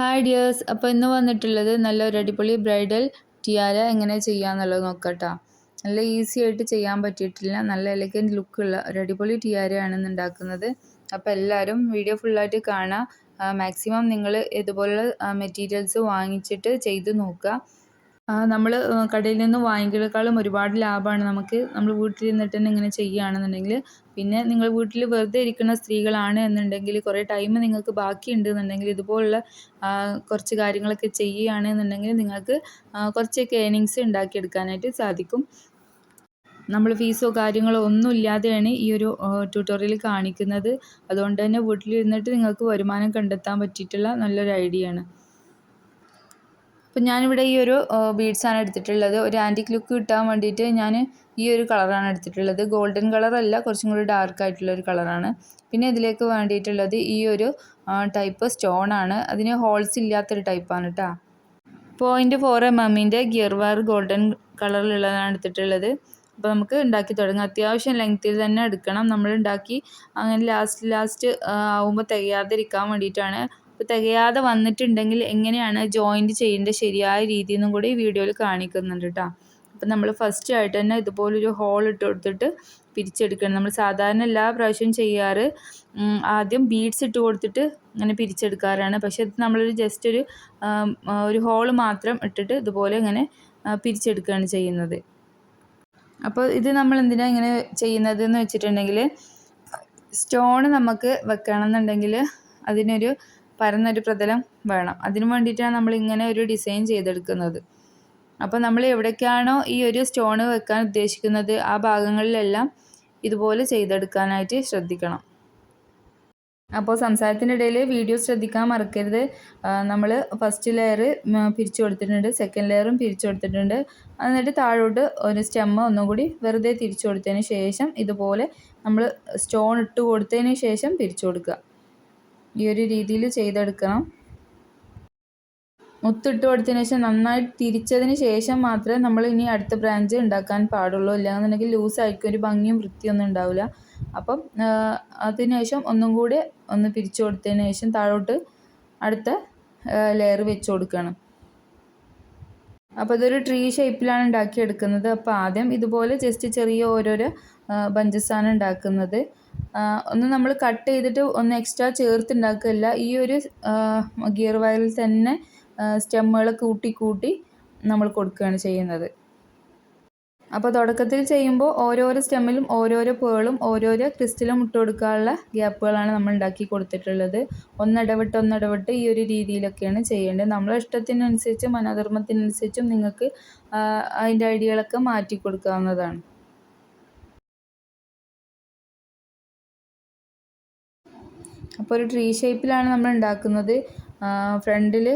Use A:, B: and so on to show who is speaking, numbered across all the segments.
A: Hi dears. അപ്പോൾ ഇന്ന് വന്നിട്ടുള്ളത് നല്ലൊരു അടിപൊളി ബ്രൈഡൽ ടിയാര എങ്ങനെ ചെയ്യാന്നുള്ളത് നോക്കട്ടോ. നല്ല ഈസി ആയിട്ട് ചെയ്യാൻ പറ്റിയിട്ടില്ല. നല്ല എലഗന്റ് ലുക്കുള്ള ഒരു അടിപൊളി ടിയാരയാണ് ഇന്ന് ഉണ്ടാക്കുന്നത്. അപ്പോൾ എല്ലാവരും വീഡിയോ ഫുള്ളായിട്ട് കാണാം. മാക്സിമം നിങ്ങൾ ഇതുപോലുള്ള മെറ്റീരിയൽസ് വാങ്ങിച്ചിട്ട് ചെയ്ത് നോക്കുക. നമ്മൾ കടയിൽ നിന്ന് വാങ്ങിക്കുന്നതിനേക്കാളും ഒരുപാട് ലാഭമാണ് നമുക്ക്. നമ്മൾ വീട്ടിലിരുന്നിട്ട് തന്നെ ഇങ്ങനെ ചെയ്യുകയാണെന്നുണ്ടെങ്കിൽ പിന്നെ നിങ്ങൾ വീട്ടിൽ വെറുതെ ഇരിക്കുന്ന സ്ത്രീകളാണ് എന്നുണ്ടെങ്കിൽ കുറേ ടൈം നിങ്ങൾക്ക് ബാക്കിയുണ്ട് എന്നുണ്ടെങ്കിൽ ഇതുപോലുള്ള കുറച്ച് കാര്യങ്ങളൊക്കെ ചെയ്യുകയാണെന്നുണ്ടെങ്കിൽ നിങ്ങൾക്ക് കുറച്ചൊക്കെ ഏണിങ്സ് ഉണ്ടാക്കിയെടുക്കാനായിട്ട് സാധിക്കും. നമ്മൾ ഫീസോ കാര്യങ്ങളോ ഒന്നും ഇല്ലാതെയാണ് ഈ ഒരു ട്യൂട്ടോറിയൽ കാണിക്കുന്നത്. അതുകൊണ്ട് തന്നെ വീട്ടിലിരുന്നിട്ട് നിങ്ങൾക്ക് വരുമാനം കണ്ടെത്താൻ പറ്റിയിട്ടുള്ള നല്ലൊരു ഐഡിയ ആണ്. അപ്പം ഞാനിവിടെ ഈ ഒരു ബീഡ്സാണ് എടുത്തിട്ടുള്ളത്. ഒരു ആന്റിക് ലുക്ക് കിട്ടാൻ വേണ്ടിയിട്ട് ഞാൻ ഈ ഒരു കളറാണ് എടുത്തിട്ടുള്ളത്. ഗോൾഡൻ കളറല്ല കുറച്ചും കൂടി ഡാർക്ക് ആയിട്ടുള്ള ഒരു കളറാണ് പിന്നെ ഇതിലേക്ക് വേണ്ടിയിട്ടുള്ളത് ഈ ഒരു ടൈപ്പ് സ്റ്റോൺ ആണ്. അതിന് ഹോൾസ് ഇല്ലാത്തൊരു ടൈപ്പാണ് കേട്ടോ പോയിന്റ് ഫോർ എം എമ്മിന്റെ ഗിയർ വയർ ഗോൾഡൻ കളറിലുള്ളതാണ് എടുത്തിട്ടുള്ളത്. അപ്പോൾ നമുക്ക് ഉണ്ടാക്കി തുടങ്ങാം. അത്യാവശ്യം ലെങ്ത്തിൽ തന്നെ എടുക്കണം. നമ്മൾ ഉണ്ടാക്കി അങ്ങനെ ലാസ്റ്റ് ലാസ്റ്റ് ആവുമ്പോൾ തികയാതിരിക്കാൻ വേണ്ടിയിട്ടാണ് തികയാതെ വന്നിട്ടുണ്ടെങ്കിൽ എങ്ങനെയാണ് ജോയിന്റ് ചെയ്യേണ്ട ശരിയായ രീതി എന്നും കൂടി ഈ വീഡിയോയിൽ കാണിക്കുന്നുണ്ട് കേട്ടോ അപ്പം നമ്മൾ ഫസ്റ്റ് ആയിട്ട് തന്നെ ഇതുപോലൊരു ഹോൾ ഇട്ട് കൊടുത്തിട്ട് പിരിച്ചെടുക്കണം. നമ്മൾ സാധാരണ എല്ലാ പ്രാവശ്യവും ചെയ്യാറ് ആദ്യം ബീഡ്സ് ഇട്ട് കൊടുത്തിട്ട് ഇങ്ങനെ പിരിച്ചെടുക്കാറാണ്. പക്ഷേ ഇത് നമ്മളൊരു ജസ്റ്റ് ഒരു ഒരു ഹോൾ മാത്രം ഇട്ടിട്ട് ഇതുപോലെ ഇങ്ങനെ പിരിച്ചെടുക്കുകയാണ് ചെയ്യുന്നത്. അപ്പോൾ ഇത് നമ്മൾ എന്തിനാണ് ഇങ്ങനെ ചെയ്യുന്നത് എന്ന് വെച്ചിട്ടുണ്ടെങ്കിൽ സ്റ്റോൺ നമുക്ക് വെക്കണം എന്നുണ്ടെങ്കിൽ അതിനൊരു പരന്നൊരു പ്രതലം വേണം. അതിനു വേണ്ടിയിട്ടാണ് നമ്മൾ ഇങ്ങനെ ഒരു ഡിസൈൻ ചെയ്തെടുക്കുന്നത്. അപ്പോൾ നമ്മൾ എവിടേക്കാണോ ഈ ഒരു സ്റ്റോൺ വെക്കാൻ ഉദ്ദേശിക്കുന്നത് ആ ഭാഗങ്ങളിലെല്ലാം ഇതുപോലെ ചെയ്തെടുക്കാനായിട്ട് ശ്രദ്ധിക്കണം. അപ്പോൾ സംസാരത്തിനിടയിൽ വീഡിയോ ശ്രദ്ധിക്കാൻ മറക്കരുത്. നമ്മൾ ഫസ്റ്റ് ലെയർ പിരിച്ചു കൊടുത്തിട്ടുണ്ട്. സെക്കൻഡ് ലെയറും പിരിച്ചു കൊടുത്തിട്ടുണ്ട്. എന്നിട്ട് താഴോട്ട് ഒരു സ്റ്റെമ്മ ഒന്നും കൂടി വെറുതെ തിരിച്ചു കൊടുത്തതിന് ശേഷം ഇതുപോലെ നമ്മൾ സ്റ്റോൺ ഇട്ട് കൊടുത്തതിന് ശേഷം പിരിച്ചു കൊടുക്കുക. ഈ ഒരു രീതിയിൽ ചെയ്തെടുക്കണം. മുത്തിട്ട് കൊടുത്തതിന് ശേഷം നന്നായി തിരിച്ചതിന് ശേഷം മാത്രമേ നമ്മൾ ഇനി അടുത്ത ബ്രാഞ്ച് ഉണ്ടാക്കാൻ പാടുള്ളൂ. ഇല്ലാന്നുണ്ടെങ്കിൽ ലൂസായിരിക്കും ഒരു ഭംഗിയും വൃത്തിയൊന്നും ഉണ്ടാവില്ല. അപ്പം അതിനുശേഷം ഒന്നും കൂടി ഒന്ന് പിരിച്ചു കൊടുത്തതിന് ശേഷം താഴോട്ട് അടുത്ത ലെയർ വെച്ച് കൊടുക്കണം. അപ്പോൾ ഇതൊരു ട്രീ ഷേപ്പിലാണ് ഉണ്ടാക്കിയെടുക്കുന്നത്. അപ്പോൾ ആദ്യം ഇതുപോലെ ജസ്റ്റ് ചെറിയ ഓരോരോ ബഞ്ചസാണ് ഉണ്ടാക്കുന്നത്. ഒന്ന് നമ്മൾ കട്ട് ചെയ്തിട്ട് ഒന്ന് എക്സ്ട്രാ ചേർത്ത് ഉണ്ടാക്കുകയല്ല ഈ ഒരു ഗിയർ വയറിൽ തന്നെ സ്റ്റെമ്മുകൾ കൂട്ടി കൂട്ടി നമ്മൾ കൊടുക്കുകയാണ് ചെയ്യുന്നത്. അപ്പോൾ തുടക്കത്തിൽ ചെയ്യുമ്പോൾ ഓരോരോ സ്റ്റെമ്മിലും ഓരോരോ പേളും ഓരോരോ ക്രിസ്റ്റലും ഇട്ട് കൊടുക്കാനുള്ള ഗ്യാപ്പുകളാണ് നമ്മൾ ഉണ്ടാക്കി കൊടുത്തിട്ടുള്ളത്. ഒന്നിടവിട്ട് ഒന്നിടവിട്ട് ഈ ഒരു രീതിയിലൊക്കെയാണ് ചെയ്യേണ്ടത്. നമ്മളെ ഇഷ്ടത്തിനനുസരിച്ചും മനോധർമ്മത്തിനനുസരിച്ചും നിങ്ങൾക്ക് അതിന്റെ ഐഡിയകളൊക്കെ മാറ്റി കൊടുക്കാവുന്നതാണ്. അപ്പോൾ ഒരു ട്രീ ഷേപ്പിലാണ് നമ്മൾ ഉണ്ടാക്കുന്നത്. ഫ്രണ്ടിൽ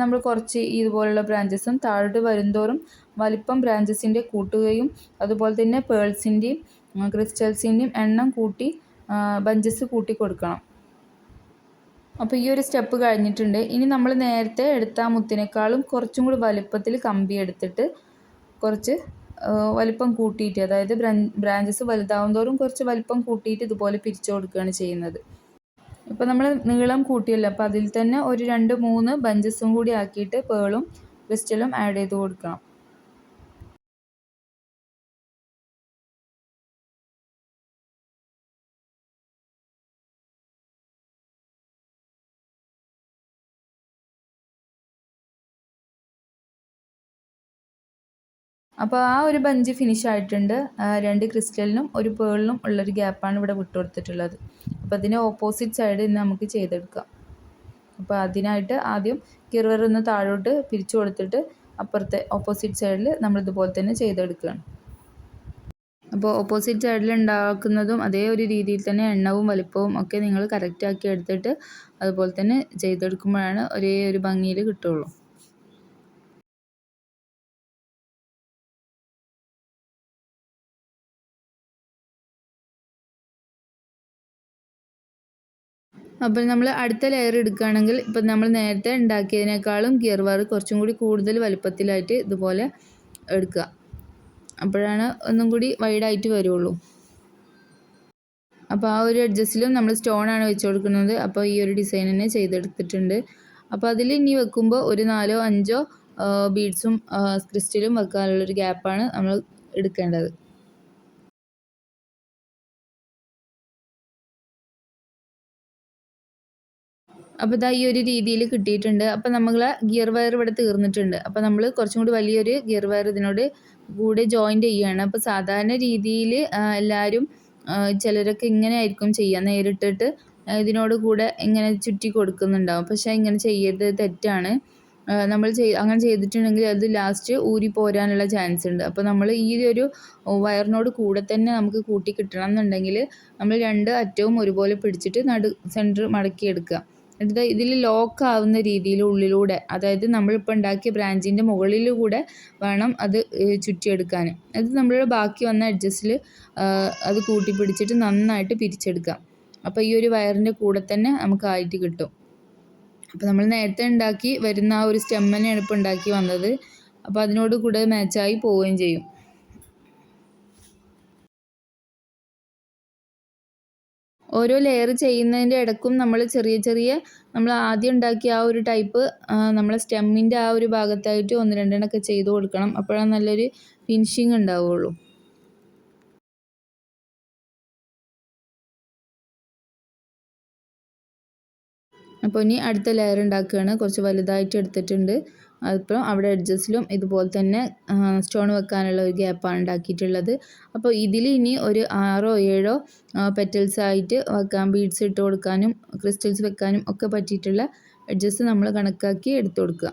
A: നമ്മൾ കുറച്ച് ഇതുപോലുള്ള ബ്രാഞ്ചസും താഴോട്ട് വരുംതോറും വലിപ്പം ബ്രാഞ്ചസിന്റെ കൂട്ടുകയും അതുപോലെ തന്നെ പേൾസിന്റെയും ക്രിസ്റ്റൽസിന്റെയും എണ്ണം കൂട്ടി ബഞ്ചസ് കൂട്ടി കൊടുക്കണം. അപ്പോൾ ഈ ഒരു സ്റ്റെപ്പ് കഴിഞ്ഞിട്ടുണ്ട്. ഇനി നമ്മൾ നേരത്തെ എടുത്ത മുത്തിനേക്കാളും കുറച്ചും കൂടി വലിപ്പത്തിൽ കമ്പി എടുത്തിട്ട് കുറച്ച് വലിപ്പം കൂട്ടിയിട്ട് അതായത് ബ്രാഞ്ചസ് വലുതാവന്തോറും കുറച്ച് വലിപ്പം കൂട്ടിയിട്ട് ഇതുപോലെ പിരിച്ചു കൊടുക്കുകയാണ് ചെയ്യുന്നത്. ഇപ്പോൾ നമ്മൾ നീളം കൂട്ടിയല്ലോ അപ്പോൾ അതിൽ തന്നെ ഒരു രണ്ട് മൂന്ന് ബഞ്ചസും കൂടി ആക്കിയിട്ട് പേളും ക്രിസ്റ്റലും ആഡ് ചെയ്ത് കൊടുക്കണം. അപ്പോൾ ആ ഒരു ബഞ്ച് ഫിനിഷ് ആയിട്ടുണ്ട്. രണ്ട് ക്രിസ്റ്റലിനും ഒരു പേളിനും ഉള്ളൊരു ഗ്യാപ്പാണ് ഇവിടെ വിട്ടു വിട്ടുകൊടുത്തിട്ടുള്ളത്. അപ്പോൾ അതിന് ഓപ്പോസിറ്റ് സൈഡ് ഇന്ന് നമുക്ക് ചെയ്തെടുക്കാം. അപ്പോൾ അതിനായിട്ട് ആദ്യം കിർവർ ഒന്ന് താഴോട്ട് പിരിച്ചു കൊടുത്തിട്ട് അപ്പുറത്തെ ഓപ്പോസിറ്റ് സൈഡിൽ നമ്മൾ ഇതുപോലെ തന്നെ ചെയ്തെടുക്കുകയാണ്. അപ്പോൾ ഓപ്പോസിറ്റ് സൈഡിൽ ഉണ്ടാക്കുന്നതും അതേ ഒരു രീതിയിൽ തന്നെ എണ്ണവും വലിപ്പവും ഒക്കെ നിങ്ങൾ കറക്റ്റാക്കി എടുത്തിട്ട് അതുപോലെ തന്നെ ചെയ്തെടുക്കുമ്പോഴാണ് ഒരേ ഒരു ഭംഗിയിൽ കിട്ടുള്ളൂ അപ്പോൾ നമ്മൾ അടുത്ത ലെയർ എടുക്കുകയാണെങ്കിൽ ഇപ്പം നമ്മൾ നേരത്തെ ഉണ്ടാക്കിയതിനേക്കാളും ഗിയർ വയർ കുറച്ചും കൂടി കൂടുതൽ വലുപ്പത്തിലായിട്ട് ഇതുപോലെ എടുക്കുക. അപ്പോഴാണ് ഒന്നും കൂടി വൈഡായിട്ട് വരുള്ളൂ. അപ്പോൾ ആ ഒരു അഡ്ജസ്റ്റിലും നമ്മൾ സ്റ്റോൺ ആണ് വെച്ച് കൊടുക്കുന്നത്. അപ്പോൾ ഈ ഒരു ഡിസൈൻ തന്നെ ചെയ്തെടുത്തിട്ടുണ്ട്. അപ്പോൾ അതിൽ ഇനി വെക്കുമ്പോൾ ഒരു നാലോ അഞ്ചോ ബീഡ്സും ക്രിസ്റ്റലും വെക്കാനുള്ളൊരു ഗ്യാപ്പാണ് നമ്മൾ എടുക്കേണ്ടത്. അപ്പോൾ ഇതാ ഈ ഒരു രീതിയിൽ കിട്ടിയിട്ടുണ്ട്. അപ്പോൾ നമ്മൾ ഗിയർ വയർ ഇവിടെ തീർന്നിട്ടുണ്ട്. അപ്പോൾ നമ്മൾ കുറച്ചും കൂടി വലിയൊരു ഗിയർ വയർ ഇതിനോട് കൂടെ ജോയിന്റ് ചെയ്യുകയാണ് അപ്പോൾ സാധാരണ രീതിയിൽ എല്ലാവരും ചിലരൊക്കെ ഇങ്ങനെ ആയിരിക്കും ചെയ്യുക നേരിട്ടിട്ട് ഇതിനോട് കൂടെ ഇങ്ങനെ ചുറ്റി കൊടുക്കുന്നുണ്ടാവും. പക്ഷേ ഇങ്ങനെ ചെയ്യരുത് തെറ്റാണ്. നമ്മൾ ചെയ് അങ്ങനെ ചെയ്തിട്ടുണ്ടെങ്കിൽ അത് ലാസ്റ്റ് ഊരി പോരാനുള്ള ചാൻസ് ഉണ്ട്. അപ്പോൾ നമ്മൾ ഈ ഒരു വയറിനോട് കൂടെ തന്നെ നമുക്ക് കൂട്ടി കിട്ടണം എന്നുണ്ടെങ്കിൽ നമ്മൾ രണ്ട് അറ്റവും ഒരുപോലെ പിടിച്ചിട്ട് നടു സെന്റർ മടക്കി എടുക്കുക എന്നിട്ട് ഇതിൽ ലോക്ക് ആവുന്ന രീതിയിൽ ഉള്ളിലൂടെ അതായത് നമ്മളിപ്പോൾ ഉണ്ടാക്കിയ ബ്രാഞ്ചിന്റെ മുകളിലൂടെ വേണം അത് ചുറ്റിയെടുക്കാൻ അത് നമ്മളുടെ ബാക്കി വന്ന അഡ്ജസ്റ്റിൽ അത് കൂട്ടി പിടിച്ചിട്ട് നന്നായിട്ട് പിരിച്ചെടുക്കാം. അപ്പോൾ ഈ ഒരു വയറിന്റെ കൂടെ തന്നെ നമുക്ക് ആയിട്ട് കിട്ടും. അപ്പോൾ നമ്മൾ നേരത്തെ ഉണ്ടാക്കി വരുന്ന ആ ഒരു സ്റ്റെമ്മനെയാണ് ഇപ്പോൾ ഉണ്ടാക്കി വന്നത്. അപ്പോൾ അതിനോട് കൂടെ മാച്ചായി പോവുകയും ചെയ്യും. ഓരോ ലെയർ ചെയ്യുന്നതിന്റെ ഇടക്കും നമ്മൾ ചെറിയ ചെറിയ നമ്മൾ ആദ്യം ഉണ്ടാക്കിയ ആ ഒരു ടൈപ്പ് നമ്മളെ സ്റ്റെമ്മിന്റെ ആ ഒരു ഭാഗത്തായിട്ട് ഒന്ന് രണ്ടെണ്ണമൊക്കെ ചെയ്ത് കൊടുക്കണം. അപ്പോഴാണ് നല്ലൊരു ഫിനിഷിങ് ഉണ്ടാവുകയുള്ളൂ അപ്പോൾ ഇനി അടുത്ത ലെയർ ഉണ്ടാക്കുകയാണ്. കുറച്ച് വലുതായിട്ട് എടുത്തിട്ടുണ്ട്. അതിപ്പം അവിടെ എഡ്ജസ്റ്റിലും ഇതുപോലെ തന്നെ സ്റ്റോൺ വെക്കാനുള്ള ഒരു ഗ്യാപ്പാണ് ഉണ്ടാക്കിയിട്ടുള്ളത്. അപ്പോൾ ഇതിൽ ഇനി ഒരു ആറോ ഏഴോ പെറ്റൽസ് ആയിട്ട് വെക്കാൻ ബീഡ്സ് ഇട്ട് കൊടുക്കാനും ക്രിസ്റ്റൽസ് വെക്കാനും ഒക്കെ പറ്റിയിട്ടുള്ള എഡ്ജസ്റ്റ് നമ്മൾ കണക്കാക്കി എടുത്തു കൊടുക്കുക.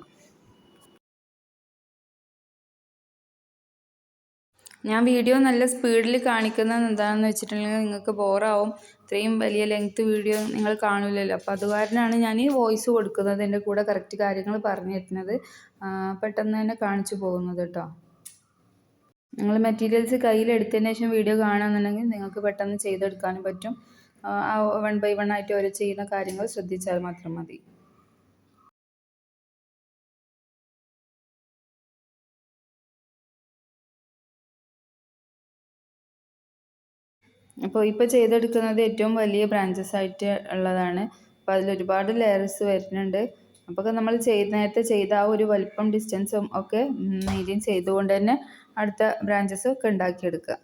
A: ഞാൻ വീഡിയോ നല്ല സ്പീഡിൽ കാണിക്കുന്നത് എന്താണെന്ന് വെച്ചിട്ടുണ്ടെങ്കിൽ നിങ്ങൾക്ക് ബോറാവും. ഇത്രയും വലിയ ലെങ്ത്ത് വീഡിയോ നിങ്ങൾ കാണില്ലല്ലോ അപ്പോൾ അത് കാരണമാണ് ഞാൻ ഈ വോയിസ് കൊടുക്കുന്നത്. എന്റെ കൂടെ കറക്റ്റ് കാര്യങ്ങൾ പറഞ്ഞു തരുന്നത്. പെട്ടെന്ന് തന്നെ കാണിച്ചു പോകുന്നത് കേട്ടോ. നിങ്ങൾ മെറ്റീരിയൽസ് കയ്യിലെടുത്തതിന് ശേഷം വീഡിയോ കാണുകയാണെന്നുണ്ടെങ്കിൽ നിങ്ങൾക്ക് പെട്ടെന്ന് ചെയ്തെടുക്കാനും പറ്റും. വൺ ബൈ വൺ ആയിട്ട് ഓരോ ചെയ്യുന്ന കാര്യങ്ങൾ ശ്രദ്ധിച്ചാൽ മാത്രം മതി. അപ്പോൾ ഇപ്പോൾ ചെയ്തെടുക്കുന്നത് ഏറ്റവും വലിയ ബ്രാഞ്ചസ് ആയിട്ട് ഉള്ളതാണ്. അപ്പോൾ അതിൽ ഒരുപാട് ലെയർസ് വരുന്നുണ്ട്. അപ്പോൾ നമ്മൾ ചെയ്ത് നേരത്തെ ചെയ്ത ആ ഒരു വലിപ്പം ഡിസ്റ്റൻസും ഒക്കെ മെയിന്റെയിൻ ചെയ്തുകൊണ്ട് തന്നെ അടുത്ത ബ്രാഞ്ചസ് ഒക്കെ ഉണ്ടാക്കിയെടുക്കുക.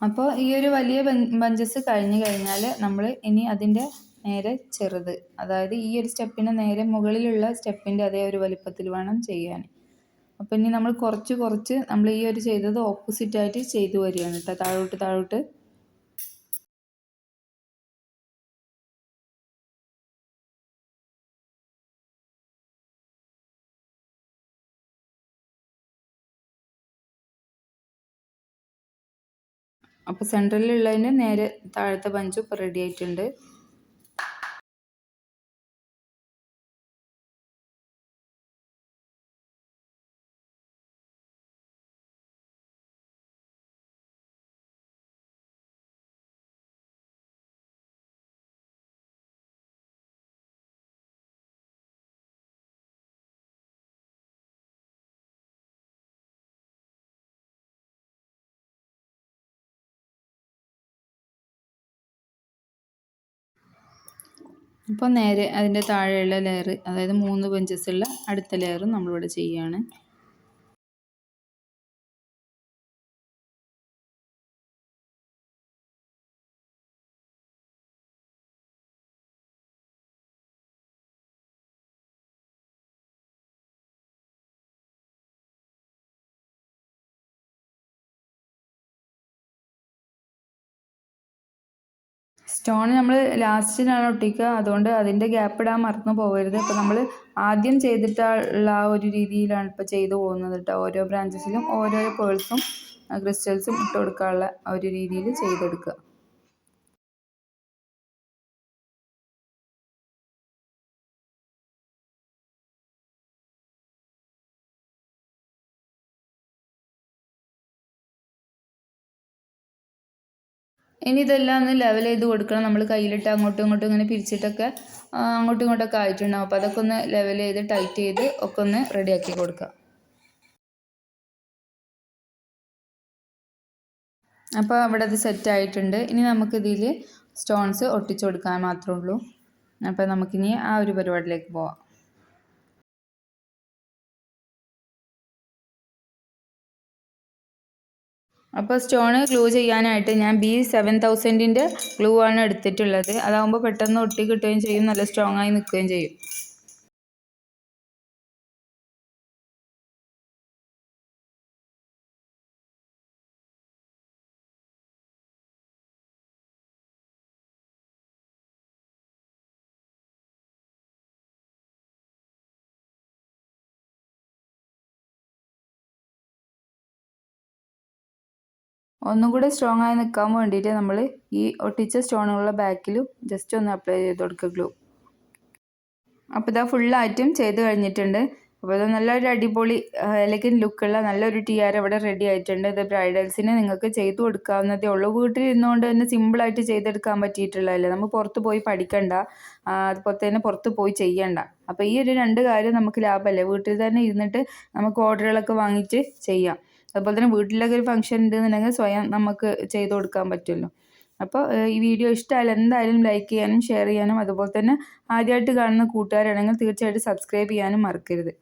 A: അപ്പോൾ ഈ ഒരു വലിയ ബഞ്ചസ് കഴിഞ്ഞു കഴിഞ്ഞാൽ നമ്മൾ ഇനി അതിന്റെ നേരെ ചെറുത്. അതായത് ഈ ഒരു സ്റ്റെപ്പിന് നേരെ മുകളിലുള്ള സ്റ്റെപ്പിന്റെ അതേ ഒരു വലിപ്പത്തിൽ വേണം ചെയ്യാൻ അപ്പോൾ ഇനി നമ്മൾ കുറച്ച് കുറച്ച് നമ്മൾ ഈ ഒരു ചെയ്തത് ഓപ്പോസിറ്റായിട്ട് ചെയ്തു വരികയാണ് കേട്ടോ താഴോട്ട് താഴോട്ട് അപ്പോൾ സെന്ററിലുള്ളതിന്റെ നേരെ താഴത്തെ ബഞ്ചും ഇപ്പോൾ റെഡി ആയിട്ടുണ്ട്. അപ്പോൾ നേരെ അതിന്റെ താഴെയുള്ള ലെയർ അതായത് മൂന്ന് ബഞ്ചസുള്ള അടുത്ത ലെയറും നമ്മളിവിടെ ചെയ്യുകയാണ്. സ്റ്റോൺ നമ്മൾ ലാസ്റ്റിനാണ് ഒട്ടിക്കുക. അതുകൊണ്ട് അതിന്റെ ഗ്യാപ്പ് ഇടാൻ മറന്നു പോകരുത്. അപ്പോൾ നമ്മൾ ആദ്യം ചെയ്തിട്ടുള്ള ആ ഒരു രീതിയിലാണ് ഇപ്പോൾ ചെയ്തു പോകുന്നത് കേട്ടോ. ഓരോ ബ്രാഞ്ചസിലും ഓരോ പേഴ്സും ക്രിസ്റ്റൽസും ഇട്ട് കൊടുക്കാനുള്ള ഒരു രീതിയിൽ ചെയ്തെടുക്കുക. ഇനി ഇതെല്ലാം ഒന്ന് ലെവൽ ചെയ്ത് കൊടുക്കണം. നമ്മൾ കയ്യിലിട്ട് അങ്ങോട്ടും ഇങ്ങോട്ടും ഇങ്ങനെ പിരിച്ചിട്ടൊക്കെ അങ്ങോട്ടും ഇങ്ങോട്ടൊക്കെ ആയിട്ടുണ്ടാവും. അപ്പോൾ അതൊക്കെ ഒന്ന് ലെവൽ ചെയ്ത് ടൈറ്റ് ചെയ്ത് ഒക്കെ ഒന്ന് റെഡിയാക്കി കൊടുക്കുക അപ്പോൾ അവിടെ അത് സെറ്റ് ആയിട്ടുണ്ട്. ഇനി നമുക്കിതിൽ സ്റ്റോൺസ് ഒട്ടിച്ചു കൊടുക്കാൻ മാത്രമേ ഉള്ളൂ. അപ്പോൾ നമുക്കിനി ആ ഒരു പരിപാടിയിലേക്ക് പോവാം. അപ്പോൾ സ്റ്റോൺ ഗ്ലൂ ചെയ്യാനായിട്ട് ഞാൻ ബി സെവൻ തൗസൻഡിന്റെ ഗ്ലൂ ആണ് എടുത്തിട്ടുള്ളത്. അതാകുമ്പോൾ പെട്ടെന്ന് ഒട്ടി കിട്ടുകയും ചെയ്യും നല്ല സ്ട്രോങ് ആയി നിൽക്കുകയും ചെയ്യും. ഒന്നും കൂടെ സ്ട്രോങ് ആയി നിൽക്കാൻ വേണ്ടിയിട്ട് നമ്മൾ ഈ ഒട്ടിച്ച സ്റ്റോണുകളുടെ ബാക്കിലും ജസ്റ്റ് ഒന്ന് അപ്ലൈ ചെയ്ത് കൊടുക്കുക ഗ്ലൂ അപ്പോൾ ഇതാ ഫുള്ളായിട്ടും ചെയ്ത് കഴിഞ്ഞിട്ടുണ്ട്. അപ്പോൾ ഇത് നല്ലൊരു അടിപൊളി എലഗൻ ലുക്കുള്ള നല്ലൊരു ടിയാർ ഇവിടെ റെഡി ആയിട്ടുണ്ട്. ഇത് ബ്രൈഡൽസിന് നിങ്ങൾക്ക് ചെയ്തു കൊടുക്കാവുന്നതേ ഉള്ളൂ. വീട്ടിൽ ഇരുന്നുകൊണ്ട് തന്നെ സിമ്പിളായിട്ട് ചെയ്തെടുക്കാൻ പറ്റിയിട്ടുള്ളതല്ലേ? നമ്മൾ പുറത്ത് പോയി പഠിക്കണ്ട. അതുപോലെ തന്നെ പുറത്ത് പോയി ചെയ്യണ്ട. അപ്പോൾ ഈ ഒരു രണ്ട് കാര്യം നമുക്ക് ലാഭമല്ലേ? വീട്ടിൽ തന്നെ ഇരുന്നിട്ട് നമുക്ക് ഓർഡറുകളൊക്കെ വാങ്ങിച്ച് ചെയ്യാം. അതുപോലെ തന്നെ വീട്ടിലൊക്കെ ഒരു ഫംഗ്ഷൻ ഉണ്ടെന്നുണ്ടെങ്കിൽ സ്വയം നമുക്ക് ചെയ്ത് കൊടുക്കാൻ പറ്റുമല്ലോ. അപ്പോൾ ഈ വീഡിയോ ഇഷ്ടമായാലും എന്തായാലും ലൈക്ക് ചെയ്യാനും ഷെയർ ചെയ്യാനും അതുപോലെ തന്നെ ആദ്യമായിട്ട് കാണുന്ന കൂട്ടുകാരാണെങ്കിൽ തീർച്ചയായിട്ടും സബ്സ്ക്രൈബ് ചെയ്യാനും മറക്കരുത്.